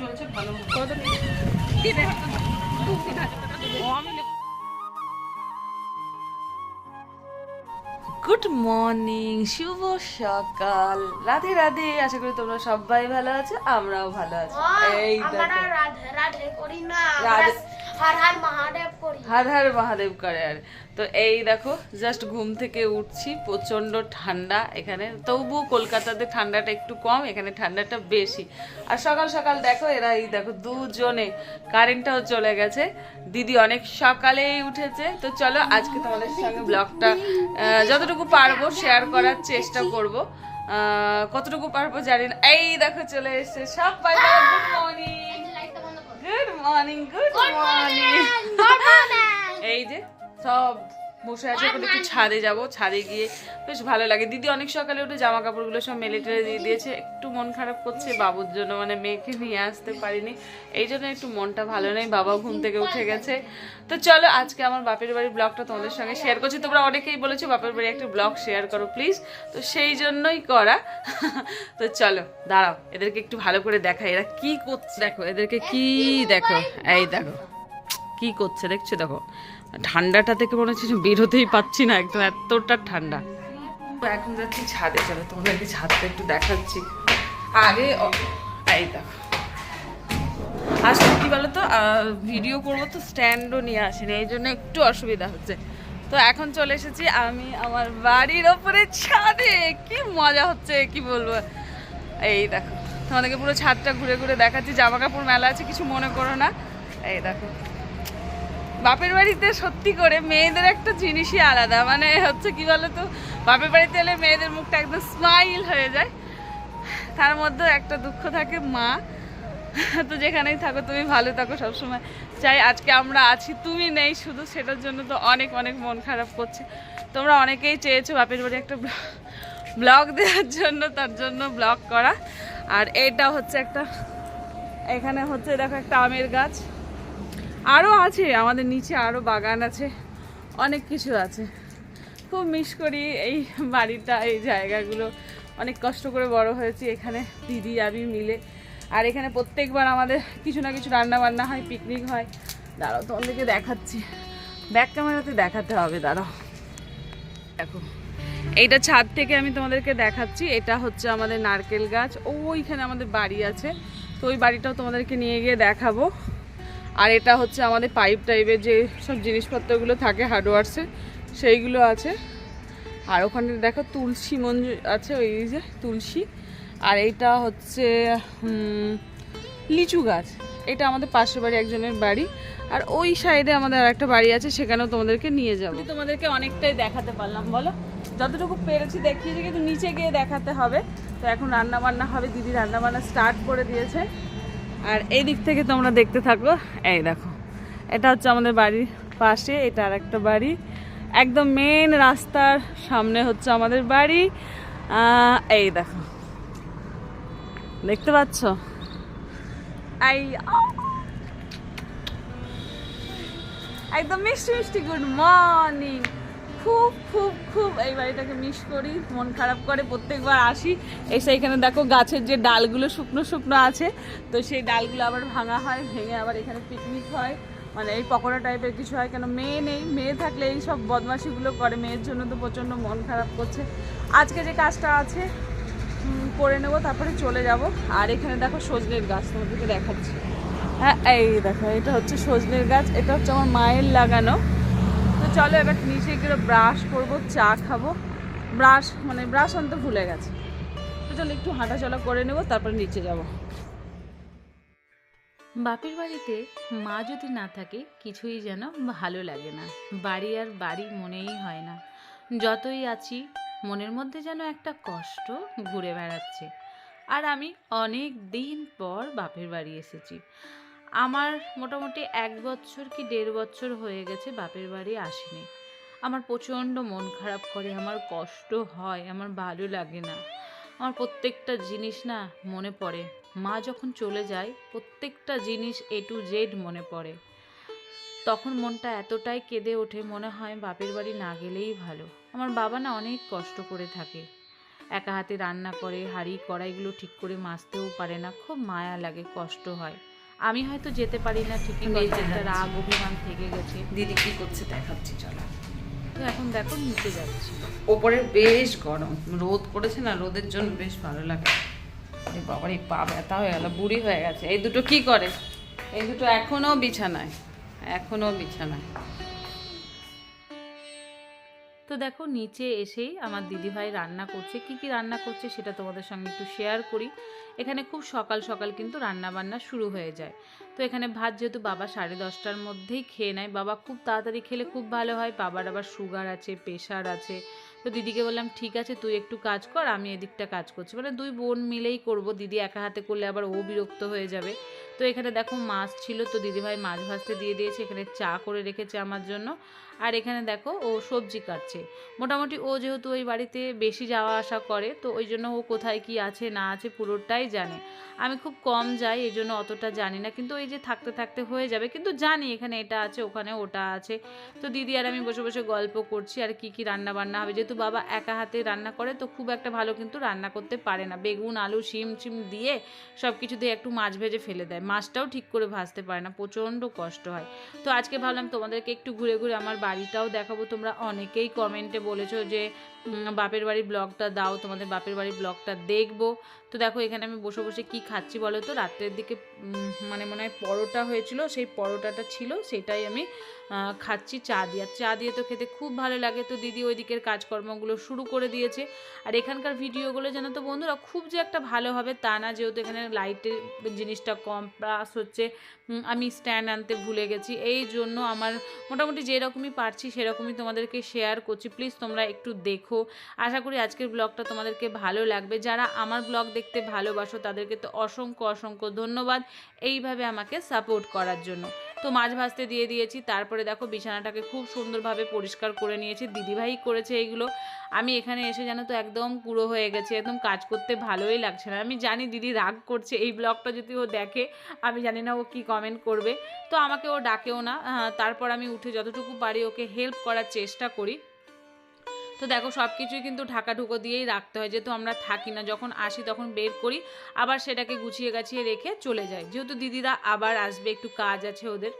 চলছে ভালো। Good morning শুভ সকাল। রাধে রাধে আশা করি তোমরা সবাই ভালো আছো আমরাও ভালো আছি। এই রাধে করি না। হর হর মহাদেব করি। আর। তো এই দেখো জাস্ট ঘুম থেকে উঠছি প্রচণ্ড ঠান্ডা এখানে। তবুও কলকাতাতে ঠান্ডাটা একটু কম, এখানে ঠান্ডাটা বেশি। আর সকাল সকাল দেখো, এরা এই দেখো দুজনে কারেন্টটাও চলে গেছে। দিদি অনেক সকালেই উঠেছে। তো চলো, আজকে তোমাদের সঙ্গে ব্লগটা যতটুকু পারব শেয়ার করার চেষ্টা করব। কতটুকু পারব জানি না। এই দেখো, চলে এসছে সব good morning morning good morning এই যে সব বসে আছে এখন একটু ছাদে যাব। ছাদে গিয়ে বেশ ভালো লাগে। দিদি অনেক সকালে উঠে জামা কাপড়গুলো সব মেলে টেলে দিয়ে দিয়েছে। একটু মন খারাপ করছে বাবুর জন্য মানে মেয়েকে নিয়ে আসতে পারিনি। এই জন্য একটু মনটা ভালো নেই বাবা ঘুম থেকে উঠে গেছে। তো চলো আজকে আমার বাপের বাড়ির ব্লগটা তোমাদের সঙ্গে শেয়ার করছি। তোমরা অনেকেই বলেছ বাপের বাড়ি একটা ব্লগ শেয়ার করো প্লিজ তো সেই জন্যই করা। তো চলো দাঁড়াও এদেরকে একটু ভালো করে দেখাই। এরা কি করছে? দেখো এদেরকে কি দেখো? এই দেখো কি করছে? দেখছ দেখো। ঠান্ডাটা থেকে মনে হচ্ছে বেরোতেই পাচ্ছি না একদম, এতটা ঠান্ডা। তো এখন যাচ্ছি ছাদে, চলো তোমাদেরকে ছাদটা একটু দেখাচ্ছি। আগে এই দেখো। আসলে কি বলতো ভিডিও করব তো স্ট্যান্ডও নিয়ে আসেনি, এই জন্য একটু অসুবিধা হচ্ছে। তো এখন চলে এসেছি আমি আমার বাড়ির ওপরে ছাদে। কি মজা হচ্ছে, কি বলব? এই দেখো, তোমাদেরকে পুরো ছাদটা ঘুরে ঘুরে দেখাচ্ছি জামা কাপড় মেলা আছে, কিছু মনে করো না। এই দেখো। বাপের বাড়িতে সত্যি করে মেয়েদের একটা জিনিসই আলাদা। মানে হচ্ছে কি বলতো, বাপের বাড়িতে এলে মেয়েদের মুখটা একদম স্মাইল হয়ে যায়। তার মধ্যে একটা দুঃখ থাকে, মা। তো যেখানেই থাকো, তুমি ভালো থাকো সবসময়। চাই আজকে আমরা আছি, তুমি নেই শুধু। সেটার জন্য তো অনেক অনেক মন খারাপ করছে। তোমরা অনেকেই চেয়েছো বাপের বাড়ি একটা ব্লগ দেওয়ার জন্য, তার জন্য ব্লগ করা। আর এটা হচ্ছে একটা, এখানে হচ্ছে দেখো একটা আমের গাছ। আরও আছে, আমাদের নিচে আরও বাগান আছে, অনেক কিছু আছে। খুব মিস করি এই বাড়িটা, এই জায়গাগুলো। অনেক কষ্ট করে বড় হয়েছি এখানে, দিদি, আমি মিলে। আর এখানে প্রত্যেকবার আমাদের কিছু না কিছু রান্না বান্না হয় পিকনিক হয়। দাঁড়াও, তোমাদেরকে দেখাচ্ছি। ব্যাক ক্যামেরাতে দেখাতে হবে, দাঁড়াও। দেখো, এইটা ছাদ থেকে আমি তোমাদেরকে দেখাচ্ছি। এটা হচ্ছে আমাদের নারকেল গাছ। ওইখানে আমাদের বাড়ি আছে। তো ওই বাড়িটাও তোমাদেরকে নিয়ে গিয়ে দেখাবো। আর এটা হচ্ছে আমাদের পাইপ টাইপের যে সব জিনিসপত্রগুলো থাকে হার্ডওয়ার্সে সেইগুলো আছে। আর ওখানে দেখো তুলসী মঞ্জু আছে, ওই যে তুলসী। আর এইটা হচ্ছে লিচু গাছ। এটা আমাদের পাশের বাড়ি, একজনের বাড়ি। আর ওই সাইডে আমাদের আর একটা বাড়ি আছে, সেখানেও তোমাদেরকে নিয়ে যাব। তোমাদেরকে অনেকটাই দেখাতে পারলাম, বলো? যতটুকু পেরেছি দেখিয়েছি, কিন্তু নিচে গিয়ে দেখাতে হবে। তো এখন রান্না বান্না হবে, দিদি রান্না বান্না স্টার্ট করে দিয়েছে। আর এই দিক থেকে তোমরা দেখতে থাকো। এই দেখো, এটা হচ্ছে আমাদের বাড়ির পাশে, এটা আর একটা বাড়ি। একদম মেন রাস্তার সামনে হচ্ছে আমাদের বাড়ি। এই দেখো, দেখতে পাচ্ছ? এই একদম মিষ্টি মিষ্টি গুড মর্নিং। খুব খুব খুব এই বাড়িটাকে মিস করি। মন খারাপ করে, প্রত্যেকবার আসি। এসে এখানে দেখো গাছের যে ডালগুলো শুকনো শুকনো আছে। তো সেই ডালগুলো আবার ভাঙা হয়, ভেঙে আবার এখানে পিকনিক হয়। মানে এই পকোড়া টাইপের কিছু হয় কেন? মেয়ে নেই। মেয়ে থাকলে এই সব বদমাশিগুলো করে। মেয়ের জন্য তো প্রচণ্ড মন খারাপ করছে। আজকে যে কাজটা আছে করে নেব, তারপরে চলে যাব। আর এখানে দেখো সজনের গাছ, তোমাদেরকে দেখাচ্ছি। হ্যাঁ এই দেখো, এটা হচ্ছে সজনের গাছ। এটা হচ্ছে আমার মায়ের লাগানো। তো চলো এবার নিচে গিয়ে ব্রাশ করব, চা খাব। ব্রাশ মানে ব্রাশ আনতে ভুলে গেছে। তো চলো একটু হাঁটাচলা করে নেব, তারপরে নিচে যাব। বাপের বাড়িতে মা যদি না থাকে, কিছুই যেন ভালো লাগে না। বাড়ি আর বাড়ি মনেই হয় না। যতই আছি, মনের মধ্যে যেন একটা কষ্ট ঘুরে বেড়াচ্ছে। আর আমি অনেক দিন পর বাপের বাড়ি এসেছি। আমার মোটামুটি এক বছর কি দেড় বছর হয়ে গেছে বাপের বাড়ি আসিনি। আমার প্রচণ্ড মন খারাপ করে, আমার কষ্ট হয়, আমার ভালো লাগে না। আমার প্রত্যেকটা জিনিস না মনে পড়ে। মা যখন চলে যায়, প্রত্যেকটা জিনিস এ টু জেড মনে পড়ে। তখন মনটা এতটাই কেঁদে ওঠে, মনে হয় বাপের বাড়ি না গেলেই ভালো। আমার বাবা না অনেক কষ্ট করে থাকে। একা হাতে রান্না করে, হাঁড়ি কড়াইগুলো ঠিক করে মাজতেও পারে না, খুব মায়া লাগে, কষ্ট হয়। আমি হয়তো যেতে পারি না ঠিকই একটা রাগ অভিমান থেকে গেছে। দিদি কি করছে দেখাচ্ছি চলো। তো এখন দেখো নিচে যাচ্ছি। ওপরে বেশ গরম রোদ করেছে না রোদের জন্য বেশ ভালো লাগে। বাবার এই পা ব্যথা হয়ে গেল বুড়ি হয়ে গেছে। এই দুটো কি করে? এই দুটো এখনও বিছানায় এখনও বিছানায়। তো দেখো নিচে এসেই আমার দিদিভাই রান্না করছে। কি কি রান্না করছে সেটা তোমাদের সঙ্গে একটু শেয়ার করি। এখানে খুব সকাল সকাল কিন্তু রান্না বান্না শুরু হয়ে যায়। তো এখানে ভাত যেহেতু বাবা সাড়ে দশটার মধ্যেই খেয়ে নেয়, বাবা খুব তাড়াতাড়ি খেলে খুব ভালো হয়। বাবার আবার সুগার আছে প্রেশার আছে। তো দিদিকে বললাম, ঠিক আছে, তুই একটু কাজ কর, আমি এদিকটা কাজ করছি। মানে দুই বোন মিলেই করব। দিদি একা হাতে করলে আবার ও বিরক্ত হয়ে যাবে। তো এখানে দেখো মাছ ছিল, তো দিদিভাই মাছ ভাজতে দিয়ে দিয়েছে, এখানে চা করে রেখেছে আমার জন্য। আর এখানে দেখো ও সবজি কাটছে। মোটামুটি ও যেহেতু ওই বাড়িতে বেশি যাওয়া আসা করে, তো ওই জন্য ও কোথায় কি আছে, না আছে পুরোটাই জানে। আমি খুব কম যাই, এই জন্য অতটা জানি না, কিন্তু ওই যে থাকতে থাকতে হয়ে যাবে, কিন্তু জানি এখানে এটা আছে, ওখানে ওটা আছে। তো দিদি আর আমি বসে বসে গল্প করছি, আর কি কি রান্না বান্না হবে। যেহেতু বাবা একা হাতে রান্না করে, তো খুব একটা ভালো কিন্তু রান্না করতে পারে না। বেগুন, আলু, শিম চিম দিয়ে সব কিছু দিয়ে একটু মাছ ভেজে ফেলে দেয়। মাছটাও ঠিক করে ভাজতে পারে না, প্রচণ্ড কষ্ট হয়। তো আজকে ভাবলাম তোমাদেরকে একটু ঘুরে ঘুরে আমার বাড়িটাও দেখাবো, তোমরা অনেকেই কমেন্টে বলেছ যে বাপের বাড়ির ব্লগটা দাও, তোমাদের বাপের বাড়ির ব্লগটা দেখব। তো দেখো, এখানে আমি বসে বসে কি খাচ্ছি বলো তো? রাত্রের দিকে মানে মনে হয় পরোটা হয়েছিল, সেই পরোটাটা ছিল, সেটাই আমি খাচ্ছি চা দিয়ে। আর চা দিয়ে তো খেতে খুব ভালো লাগে। তো দিদি ওই দিকের কাজকর্মগুলো শুরু করে দিয়েছে। আর এখানকার ভিডিওগুলো জানো তো বন্ধুরা, খুব যে একটা ভালো হবে তা না, যেহেতু এখানে লাইটের জিনিসটা কম। প্লাস হচ্ছে আমি স্ট্যান্ড আনতে ভুলে গেছি। এই জন্য আমার মোটামুটি যেরকমই পারছি, সেরকমই তোমাদেরকে শেয়ার করছি। প্লিজ তোমরা একটু দেখো। আশা করি আজকের ব্লগটা তোমাদেরকে ভালো লাগবে। যারা আমার ব্লগ দেখতে ভালোবাসো, তাদেরকে তো অসংখ্য অসংখ্য ধন্যবাদ এইভাবে আমাকে সাপোর্ট করার জন্য। তো মাছ ভাজতে দিয়ে দিয়েছি, তারপরে দেখো বিছানাটাকে খুব সুন্দরভাবে পরিষ্কার করে নিয়েছি। দিদিভাই করেছে এইগুলো আমি এখানে এসে জানো তো একদম পুরো হয়ে গেছে, একদম কাজ করতে ভালোই লাগছে না। আমি জানি দিদি রাগ করছে, এই ব্লগটা যদি ও দেখে, আমি জানি না ও কি কমেন্ট করবে। তো আমাকে ও ডাকেও না। তারপর আমি উঠে যতটুকু পারি ওকে হেল্প করার চেষ্টা করি। তো দেখো সব কিছুই কিন্তু ঢাকা ঢুকো দিয়েই রাখতে হয়। যেহেতু আমরা থাকি না, যখন আসি তখন বের করি, আবার সেটাকে গুছিয়ে গাছিয়ে রেখে চলে যায় যেহেতু দিদিরা আবার আসবে, একটু কাজ আছে ওদের।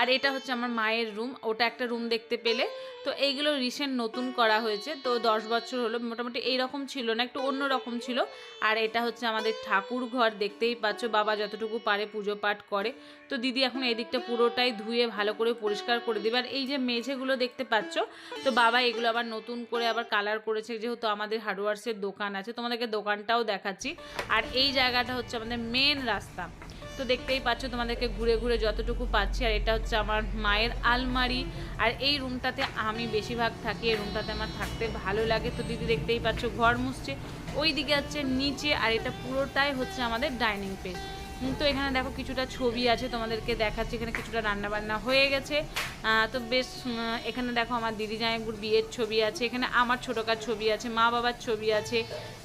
আর এটা হচ্ছে আমার মায়ের রুম ওটা একটা রুম দেখতে পেলে। তো এইগুলো রিসেন্ট নতুন করা হয়েছে, তো দশ বছর হলো, মোটামুটি এইরকম ছিল না, একটু অন্য রকম ছিল। আর এটা হচ্ছে আমাদের ঠাকুর ঘর, দেখতেই পাচ্ছ, বাবা যতটুকু পারে পুজো পাঠ করে। তো দিদি এখন এই দিকটা পুরোটাই ধুয়ে ভালো করে পরিষ্কার করে দেবে। আর এই যে মেঝেগুলো দেখতে পাচ্ছ, তো বাবা এগুলো আবার নতুন করে আবার কালার করেছে, যেহেতু আমাদের হার্ডওয়ার্সের দোকান আছে, তোমাদেরকে দোকানটাও দেখাচ্ছি। আর এই জায়গাটা হচ্ছে আমাদের মেন রাস্তা। তো দেখতেই পাচ্ছ তোমাদেরকে ঘুরে ঘুরে যতটুকু পাচ্ছি, আর এটা হচ্ছে আমার মায়ের আলমারি। আর এই রুমটাতে আমি বেশিরভাগ থাকি, এই রুমটাতে আমার থাকতে ভালো লাগে। তো দিদি দেখতেই পাচ্ছ ঘর মুছছে ওই দিকে হচ্ছে নিচে, আর এটা পুরোটাই হচ্ছে আমাদের ডাইনিং পেজ। তো এখানে দেখো কিছুটা ছবি আছে তোমাদেরকে দেখাচ্ছি, এখানে কিছুটা রান্না বান্না হয়ে গেছে। তো বেশ এখানে দেখো আমার দিদি জামাইবুর বিয়ের ছবি আছে, এখানে আমার ছোটকার ছবি আছে, মা বাবার ছবি আছে,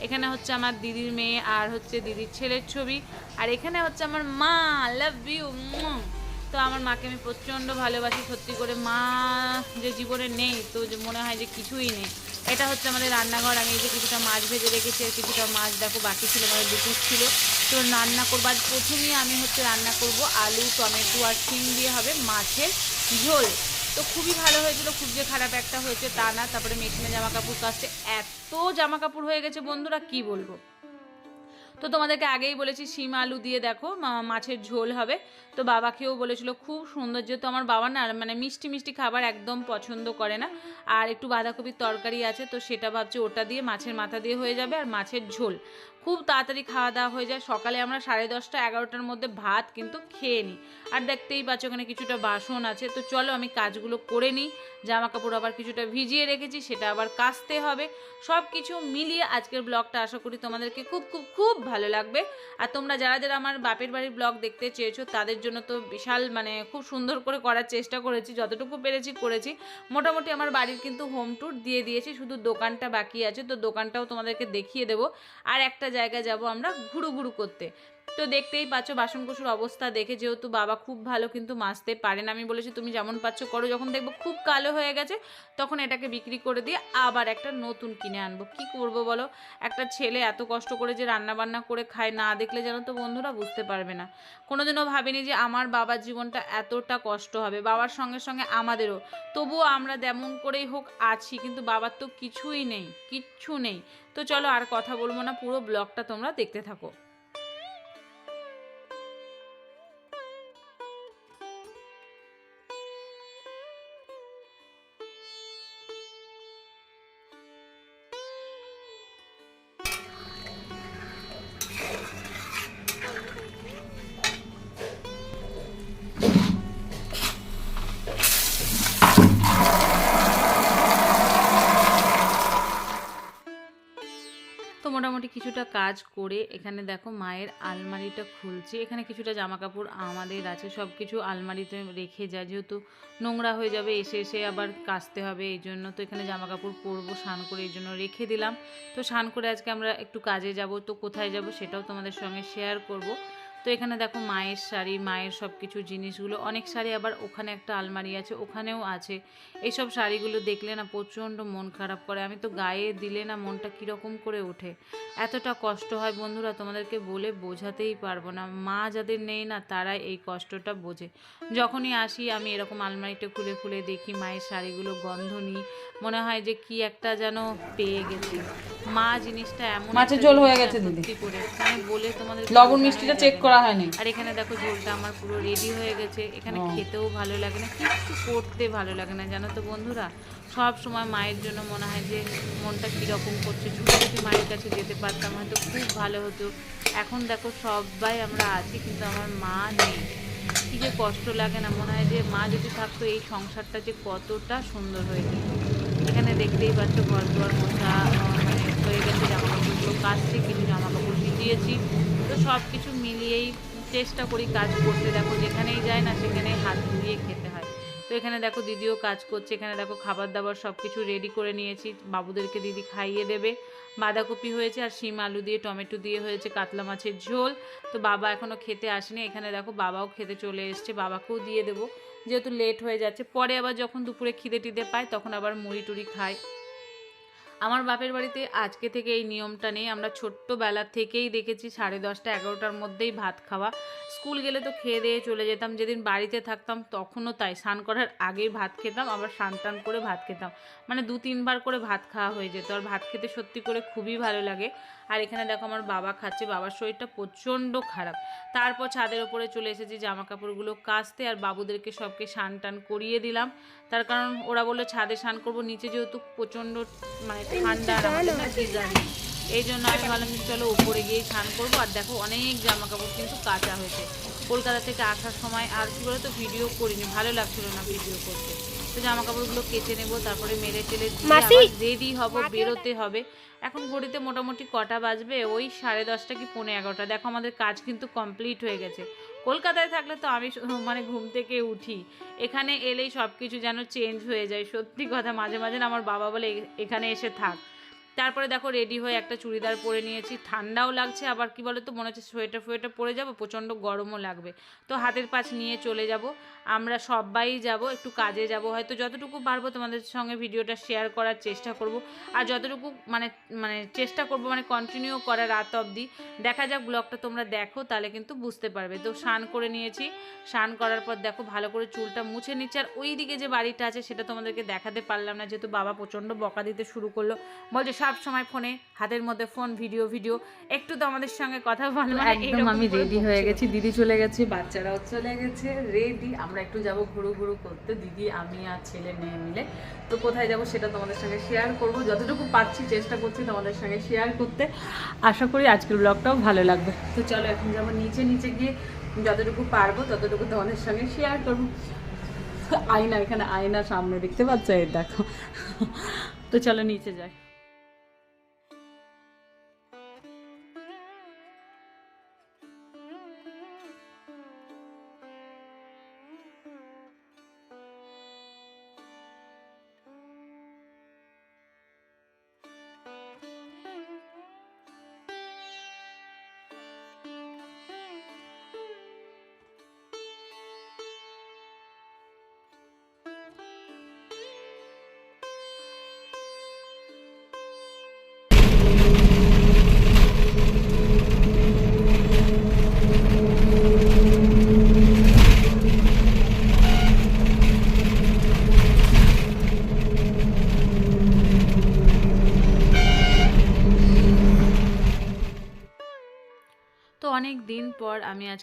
এখানে হচ্ছে আমার দিদির মেয়ে আর হচ্ছে দিদির ছেলের ছবি, আর এখানে হচ্ছে আমার মা লাভ ইউ তো আমার মাকে আমি প্রচণ্ড ভালোবাসি, সত্যি করে মা যে জীবনে নেই, তো যে মনে হয় যে কিছুই নেই। এটা হচ্ছে আমাদের রান্নাঘর, আমি যে কিছুটা মাছ ভেজে রেখেছি, আর কিছুটা মাছ দেখো বাকি ছিল মানে দুপুর ছিল। তো রান্না করবার প্রথমেই আমি হচ্ছে রান্না করব আলু, টমেটো আর শিম দিয়ে হবে মাছের ঝোল। তো খুবই ভালো হয়েছিল, খুব যে খারাপ একটা হয়েছে তা না। তারপরে মেশিনে জামা কাপড় কাচতে এত জামা কাপড় হয়ে গেছে বন্ধুরা, কি বলব? তো তোমাদেরকে আগেই বলেছি, শিম আলু দিয়ে দেখো মাছের ঝোল হবে। তো বাবাকেও বলেছিল, খুব সুন্দর যেহেতু আমার বাবা না মানে মিষ্টি মিষ্টি খাবার একদম পছন্দ করে না। আর একটু বাঁধাকপির তরকারি আছে, তো সেটা ভাবছি ওটা দিয়ে মাছের মাথা দিয়ে হয়ে যাবে আর মাছের ঝোল। খুব তাড়াতাড়ি খাওয়া দাওয়া হয়ে যায়। সকালে আমরা সাড়ে দশটা, এগারোটার মধ্যে ভাত কিন্তু খেয়ে নিই। আর দেখতেই পাচ্ছ ওখানে কিছুটা বাসন আছে। তো চলো আমি কাজগুলো করে নিই। জামা কাপড় আবার কিছুটা ভিজিয়ে রেখেছি, সেটা আবার কাচতে হবে। সব কিছু মিলিয়ে আজকের ব্লগটা আশা করি তোমাদেরকে খুব খুব খুব ভালো লাগবে। আর তোমরা যারা যারা আমার বাপের বাড়ির ব্লগ দেখতে চেয়েছো, তাদের জন্য তো বিশাল মানে খুব সুন্দর করে করার চেষ্টা করেছি, যতটুকু পেরেছি করেছি। মোটামুটি আমার বাড়ির কিন্তু হোম ট্যুর দিয়ে দিয়েছি, শুধু দোকানটা বাকি আছে। তো দোকানটাও তোমাদেরকে দেখিয়ে দেবো। আর একটা জায়গায় যাব আমরা ঘুরু ঘুরু করতে। তো দেখতেই পাচ্ছ বাসন কুসুর অবস্থা দেখে যেহেতু বাবা খুব ভালো কিন্তু মাজতে পারেন আমি বলেছি, তুমি যেমন পাচ্ছ করো। যখন দেখব খুব কালো হয়ে গেছে, তখন এটাকে বিক্রি করে দিয়ে আবার একটা নতুন কিনে আনব। কি করব বলো? একটা ছেলে এত কষ্ট করে যে রান্না বান্না করে খায় না দেখলে যেন তো বন্ধুরা বুঝতে পারবে না। কোনোদিনও ভাবিনি যে আমার বাবার জীবনটা এতটা কষ্ট হবে। বাবার সঙ্গে সঙ্গে আমাদেরও। তবুও আমরা তেমন করেই হোক আছি, কিন্তু বাবার তো কিছুই নেই, কিচ্ছু নেই। তো চলো আর কথা বলব না, পুরো ব্লগটা তোমরা দেখতে থাকো। কিছুটা কাজ করে এখানে দেখো মায়ের আলমারিটা খুলছি। এখানে কিছুটা জামা কাপড় আমাদের আছে সব কিছু আলমারিতে রেখে যায়, যেহেতু নোংরা হয়ে যাবে, এসে এসে আবার কাচতে হবে, এই জন্য তো এখানে জামা কাপড় পরবো, স্নান করে এই জন্য রেখে দিলাম। তো স্নান করে আজকে আমরা একটু কাজে যাব, তো কোথায় যাব সেটাও তোমাদের সঙ্গে শেয়ার করব। তো এখানে দেখো মায়ের শাড়ি মায়ের সব কিছু জিনিসগুলো। অনেক শাড়ি আবার ওখানে একটা আলমারি আছে ওখানেও আছে। এইসব শাড়িগুলো দেখলে না প্রচণ্ড মন খারাপ করে। আমি তো গায়ে দিলে না মনটা কীরকম করে ওঠে। এতটা কষ্ট হয় বন্ধুরা তোমাদেরকে বলে বোঝাতেই পারব না। মা যাদের নেই না তারাই এই কষ্টটা বোঝে। যখনই আসি আমি এরকম আলমারিটা খুলে খুলে দেখি মায়ের শাড়িগুলো গন্ধ নিই। মনে হয় যে কি একটা যেন পেয়ে গেছি। মা জিনিসটা এমন মাছের ঝোল হয়ে গেছে দিদি। করে। আমি বলে তোমাদের লবণ মিষ্টিটা চেক করা। হয়নি? আর এখানে দেখো ঝোলটা আমার পুরো রেডি হয়ে গেছে। এখানে খেতেও ভালো লাগে না কিছু করতে ভালো লাগে না জানো তো বন্ধুরা? সব সময় মায়ের জন্য মনে হয় যে মনটা কীরকম করছে। ছোটো যদি মায়ের কাছে যেতে পারতাম হয়তো খুব ভালো হতো। এখন দেখো সবাই আমরা আছি কিন্তু আমার মা নেই। কী যে কষ্ট লাগে না মনে হয় যে মা যদি থাকতো এই সংসারটা যে কতটা সুন্দর হয়ে যেত। এখানে দেখতেই পাচ্ছ ঘর দুয়ার মোছা মানে হয়ে গেছে জামা কাপড়গুলো কাচছি কিছু জামা কাপড় ভিজিয়েছি। তো সব কিছু মিলিয়েই চেষ্টা করি কাজ করতে। দেখো যেখানেই যায় না সেখানেই হাত ধুয়ে খেতে হয়। তো এখানে দেখো দিদিও কাজ করছে, এখানে দেখো খাবার দাবার সব কিছু রেডি করে নিয়েছি। বাবুদেরকে দিদি খাইয়ে দেবে। বাঁধাকপি হয়েছে আর শিম, আলু দিয়ে, টমেটো দিয়ে হয়েছে কাতলা মাছের ঝোল। তো বাবা এখনও খেতে আসেনি। এখানে দেখো বাবাও খেতে চলে এসছে, বাবাকেও দিয়ে দেবো। যেহেতু লেট হয়ে যাচ্ছে, পরে আবার যখন দুপুরে খিদে টিদে পায় তখন আবার মুড়ি টুড়ি খায়। আমার বাপের বাড়িতে আজকে থেকে এই নিয়মটা নেই। আমরা ছোট্টবেলার থেকেই দেখেছি সাড়ে দশটা, এগারোটার মধ্যেই ভাত খাওয়া। স্কুল গেলে তো খেয়ে দিয়ে চলে যেতাম। যেদিন বাড়িতে থাকতাম তখনও তাই। স্নান করার আগেই ভাত খেতাম, আবার স্নান টান করে ভাত খেতাম। মানে দু তিনবার করে ভাত খাওয়া হয়ে যেত। আর ভাত খেতে সত্যি করে খুবই ভালো লাগে। আর এখানে দেখো আমার বাবা খাচ্ছে বাবার শরীরটা প্রচণ্ড খারাপ। তারপর ছাদের ওপরে চলে এসেছি জামা কাপড়গুলো কাচতে আর বাবুদেরকে সবকে স্নান টান করিয়ে দিলাম। তার কারণ ওরা বলল ছাদে স্নান করব নিচে যেহেতু প্রচণ্ড মানে ঠান্ডা আর আমাদের না geyser এই জন্য আমি ভাবলাম চলো উপরে গিয়ে স্নান করব। আর দেখো অনেক জামা কাপড় কিন্তু কাঁচা হয়েছে। কলকাতা থেকে আসার সময় আর কি বলে তো ভিডিও করিনি ভালো লাগছিল না ভিডিও করতে। তো জামা কাপড়গুলো কেচে নেব তারপরে মেরে টেলে রেডি হব বেরোতে হবে। এখন ঘড়িতে মোটামুটি কটা বাজবে? ওই সাড়ে দশটা কি পৌনে এগারোটা? দেখো আমাদের কাজ কিন্তু কমপ্লিট হয়ে গেছে। কলকাতায় থাকলে তো আমি মানে ঘুম থেকে উঠি। এখানে এলেই সব কিছু যেন চেঞ্জ হয়ে যায়। সত্যি কথা মাঝে মাঝে না আমার বাবা বলে এখানে এসে থাক। তারপরে দেখো রেডি হয়ে একটা চুড়িদার পরে নিয়েছি। ঠান্ডাও লাগছে, আবার কি বলো তো মনে হচ্ছে সোয়েটার ফোয়েটার পরে যাব, প্রচণ্ড গরমও লাগবে। তো হাতের পাশ নিয়ে চলে যাব। আমরা সবাই যাব, একটু কাজে যাব। হয়তো যতটুকু পারব তোমাদের সঙ্গে ভিডিওটা শেয়ার করার চেষ্টা করব। আর যতটুকু মানে মানে চেষ্টা করব মানে কন্টিনিউ করা রাত অবধি। দেখা যাক ব্লগটা তোমরা দেখো, তাহলে কিন্তু বুঝতে পারবে। তো স্নান করে নিয়েছি। স্নান করার পর দেখো ভালো করে চুলটা মুছে নিচ্ছে। আর ওই দিকে যে বাড়িটা আছে, সেটা তোমাদেরকে দেখাতে পারলাম না। যেহেতু বাবা প্রচণ্ড বকা দিতে শুরু করল। বলছে সব সময় ফোনে হাতের মধ্যে ফোন ভিডিও ভিডিও। একটু তো আমাদের সঙ্গে কথা বলো একদম আমি রেডি হয়ে গেছি দিদি চলে গেছে বাচ্চারাও চলে গেছে রেডি আমরা একটু যাব ঘুরু ঘুরু করতে দিদি আমি আর ছেলে মেয়ে মিলে। তো কোথায় যাব সেটা তোমাদের সঙ্গে শেয়ার করব। যতটুকু পাচ্ছি চেষ্টা করছি তোমাদের সঙ্গে শেয়ার করতে। আশা করি আজকের ব্লগটাও ভালো লাগবে। তো চলো এখন যাব নিচে নিচে গিয়ে যতটুকু পারব ততটুকু তোমাদের সঙ্গে শেয়ার করব। আয়না এখানে আয়না সামনে দেখতে পাচ্ছ? এই দেখো। তো চলো নিচে যাই।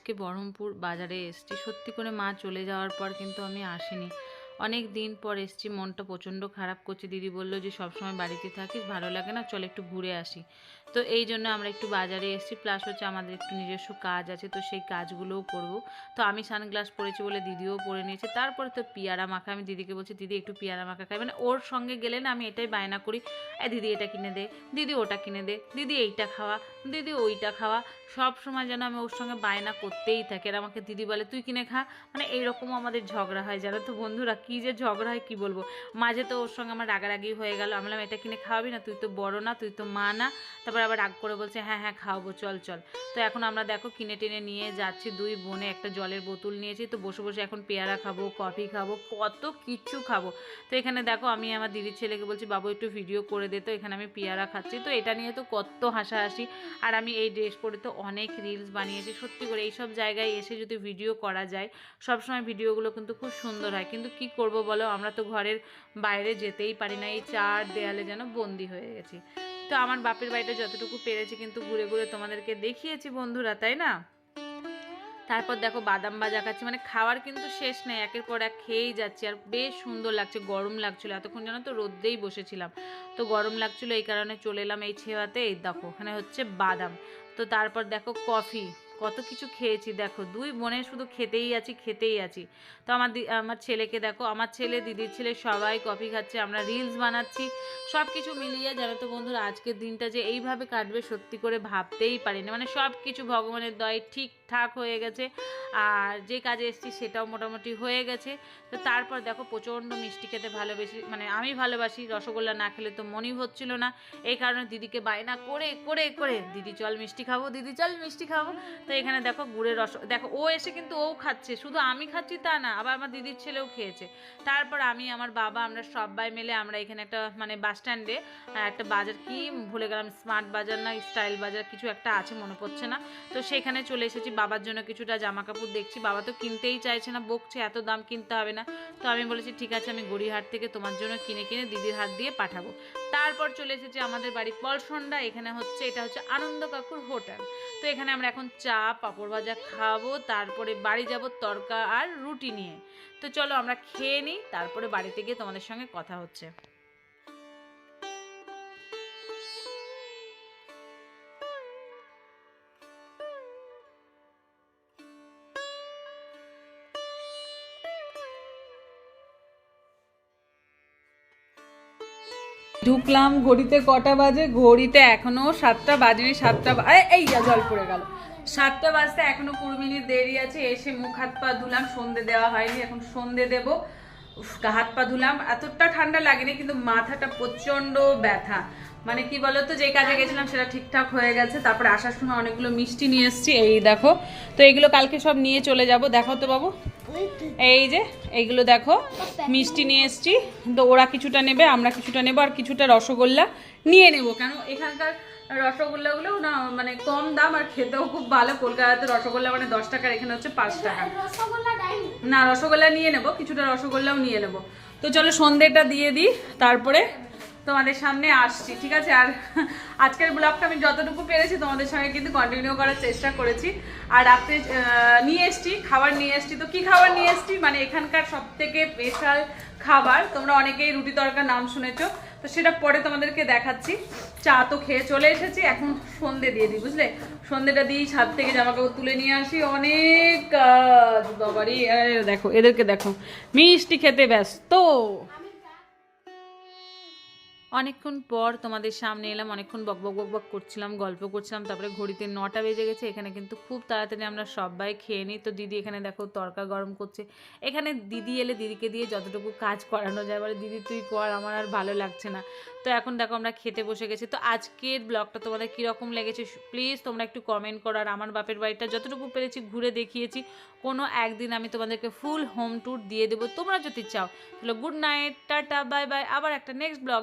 আজকে বহরমপুর বাজারে এসছি। সত্যি করে মা চলে যাওয়ার পর কিন্তু আমি আসিনি। অনেক দিন পর এসছি, মনটা প্রচণ্ড খারাপ করছে। দিদি বলল যে, সবসময় বাড়িতে থাকিস, ভালো লাগে না, চল একটু ঘুরে আসি। তো এই জন্য আমরা একটু বাজারে এসেছি। প্লাস হচ্ছে আমাদের একটু নিজস্ব কাজ আছে, তো সেই কাজগুলোও করব। তো আমি সানগ্লাস পরেছি বলে দিদিও পরে নিয়েছে। তারপরে তো পিয়ারা মাখা। আমি দিদিকে বলছি, দিদি, একটু পিয়ারা মাখা খাই। মানে ওর সঙ্গে গেলে না আমি এটাই বায়না করি দিদি এটা কিনে দে, দিদি ওটা কিনে দে, দিদি এইটা খাওয়া, দিদি ওইটা খাওয়া। সব সময় যেন আমি ওর সঙ্গে বায়না করতেই থাকি। আর আমাকে দিদি বলে, তুই কিনে খা। মানে এইরকম আমাদের ঝগড়া হয় জানো তো বন্ধুরা। কী যে ঝগড়া হয় কী বলব? মাঝে তো ওর সঙ্গে আমার রাগারাগি হয়ে গেল। আমি এটা কিনে খাওয়াবি না? তুই তো বড় না, তুই তো মা না। তারপর আবার রাগ করে বলছে হ্যাঁ হ্যাঁ খাওয়াবো, চল চল। তো এখন আমরা দেখো কিনে টেনে নিয়ে যাচ্ছি দুই বোনে একটা জলের বোতল নিয়েছি। তো বসে বসে এখন পেয়ারা খাব, কফি খাব, কত কিচ্ছু খাব। তো এখানে দেখো আমি আমার দিদির ছেলেকে বলছি, বাবু, একটু ভিডিও করে দে। তো এখানে আমি পেয়ারা খাচ্ছি। তো এটা নিয়ে তো কত হাসাহাসি। আর আমি এই ড্রেস পরে তো অনেক রিলস বানিয়েছি। সত্যি করে এইসব জায়গায় এসে যদি ভিডিও করা যায়, সবসময় ভিডিওগুলো কিন্তু খুব সুন্দর হয়। কিন্তু কি করব বলো, আমরা তো ঘরের বাইরে যেতেই পারি না। এই চার দেয়ালে যেন বন্দি হয়ে গেছি। তো আমার বাপের বাড়িটা যতটুকু পেরেছি কিন্তু ঘুরে ঘুরে তোমাদেরকে দেখিয়েছি বন্ধুরা, তাই না? তারপর দেখো বাদাম বাজা খাচ্ছি মানে খাওয়ার কিন্তু শেষ নেই, একের পর এক খেয়েই যাচ্ছি আর বেশ সুন্দর লাগছে, গরম লাগছিল, এতক্ষণ যেন তো রোদ্রেই বসেছিলাম। তো গরম লাগছিল, এই কারণে চলে এলাম এই ছেওয়াতে, এই দেখো, ওখানে হচ্ছে বাদাম। তো তারপর দেখো কফি কত কিছু খেয়েছি, দেখো, দুই বোনে শুধু খেতেই আছি খেতেই আছি। তো আমার আমার ছেলেকে দেখো, আমার ছেলে, দিদির ছেলে সবাই কফি খাচ্ছে, আমরা রিলস বানাচ্ছি সব কিছু মিলিয়ে জানো তো বন্ধুরা, আজকের দিনটা যে এইভাবে কাটবে সত্যি করে ভাবতেই পারিনি। মানে সব কিছু ভগবানের দয় ঠিকঠাক হয়ে গেছে, আর যে কাজে এসেছি সেটাও মোটামুটি হয়ে গেছে। তো তারপর দেখো, প্রচণ্ড মিষ্টি খেতে ভালোবেসি মানে আমি ভালোবাসি, রসগোল্লা না খেলে তো মনেই হচ্ছিল না। এই কারণে দিদিকে বায়না করে করে করে, দিদি চল মিষ্টি খাব, দিদি চল মিষ্টি খাব। তো এখানে দেখো গুড়ের রস, দেখো ও এসে কিন্তু ও খাচ্ছে, শুধু আমি খাচ্ছি তা না, আবার আমার দিদির ছেলেও খেয়েছে। তারপর আমি, আমার বাবা, আমরা সবাই মিলে আমরা এখানে একটা মানে বাস স্ট্যান্ডে একটা বাজার, কি ভুলে গেলাম, স্মার্ট বাজার না, স্টাইল বাজার কিছু একটা আছে, মনে পড়ছে না। তো সেখানে চলে এসেছি, বাবার জন্য কিছুটা জামা কাপড় দেখছি, বাবা তো কিনতেই চাইছে না, বকছে এত দাম কিনতে হবে না। তো আমি বলেছি, ঠিক আছে, আমি গড়িহাট থেকে তোমার জন্য কিনে কিনে দিদির হাত দিয়ে পাঠাবো। তারপর চলে এসেছি আমাদের বাড়ি পলসন্ডা, এখানে হচ্ছে, এটা হচ্ছে আনন্দ কাকুর হোটেল। তো এখানে আমরা এখন চা পাঁপড় ভাজা খাব, তারপরে বাড়ি যাব তরকা আর রুটি নিয়ে। তো চলো আমরা খেয়ে নিই, তারপরে বাড়িতে গিয়ে তোমাদের সঙ্গে কথা হচ্ছে। ঢুকলাম, ঘড়িতে কটা বাজে? ঘড়িতে এখনও সাতটা, বাজেনি সাতটা এই জল পড়ে গেল। সাতটা বাজতে, এখনও কুড়ি মিনিট দেরি আছে, এসে মুখ হাত পা ধুলাম, সন্ধে দেওয়া হয়নি, এখন সন্ধে দেব। হাত পা ধুলাম, এতটা ঠান্ডা লাগেনি, কিন্তু মাথাটা প্রচণ্ড ব্যথা। মানে কি বলতো, যে কাজে গেছিলাম সেটা ঠিকঠাক হয়ে গেছে, তারপরে আসার সময় অনেকগুলো মিষ্টি নিয়ে এসেছি, এই দেখো। তো এইগুলো কালকে সব নিয়ে চলে যাব, দেখো তো বাবু। এই যে এইগুলো দেখো, মিষ্টি নিয়ে এসেছি। তো ওরা কিছুটা নেবে, আমরা কিছুটা নেব, আর কিছুটা রসগোল্লা নিয়ে নেব। কেন? এখানকার রসগোল্লাগুলো না মানে কম দাম আর খেতেও খুব ভালো। কলকাতাতে রসগোল্লা মানে দশ টাকার এখানে হচ্ছে পাঁচ টাকা। রসগোল্লা না রসগোল্লা নিয়ে নেব কিছুটা রসগোল্লাও নিয়ে নেব। তো চলো সন্ধেটা দিয়ে দিই তারপরে তোমাদের সামনে আসছি ঠিক আছে? আর আজকের ব্লগটা আমি যতটুকু পেরেছি তোমাদের সঙ্গে কিন্তু কন্টিনিউ করার চেষ্টা করেছি। আর রাত্রে নিয়ে এসছি খাবার নিয়ে এসছি। তো কি খাবার নিয়ে এসছি? মানে এখানকার সব থেকে স্পেশাল খাবার তোমরা অনেকেই রুটি তরকার নাম শুনেছো। তো সেটা পরে তোমাদেরকে দেখাচ্ছি। চা তো খেয়ে চলে এসেছি, এখন সন্ধে দিয়ে দিই, বুঝলে? সন্ধেটা দিই ছাদ থেকে জামা কাপড় তুলে নিয়ে আসি। অনেক বাবারি দেখো, এদেরকে দেখো, মিষ্টি খেতে ব্যস্ত। অনেকক্ষণ পর তোমাদের সামনে এলাম, অনেকক্ষণ বক বক বক বক করছিলাম, গল্প করছিলাম, তারপরে ঘড়িতে নটা বেজে গেছে, এখানে কিন্তু খুব তাড়াতাড়ি আমরা সবাই খেয়ে নিই। তো দিদি এখানে দেখো তরকা গরম করছে। এখানে দিদি এলে দিদিকে দিয়ে যতটুকু কাজ করানো যায়, বলে, দিদি, তুই কর, আমার আর ভালো লাগছে না। তো এখন দেখো আমরা খেতে বসে গেছি। তো আজকের ব্লগটা তোমাদের কীরকম লেগেছে, প্লিজ তোমরা একটু কমেন্ট করো। আর আমার বাপের বাড়িটা যতটুকু পেরেছি ঘুরে দেখিয়েছি, কোনো একদিন আমি তোমাদেরকে ফুল হোম ট্যুর দিয়ে দেবো। তোমরা যদি চাও, তাহলে good night tata bye bye আবার একটা নেক্সট ব্লগ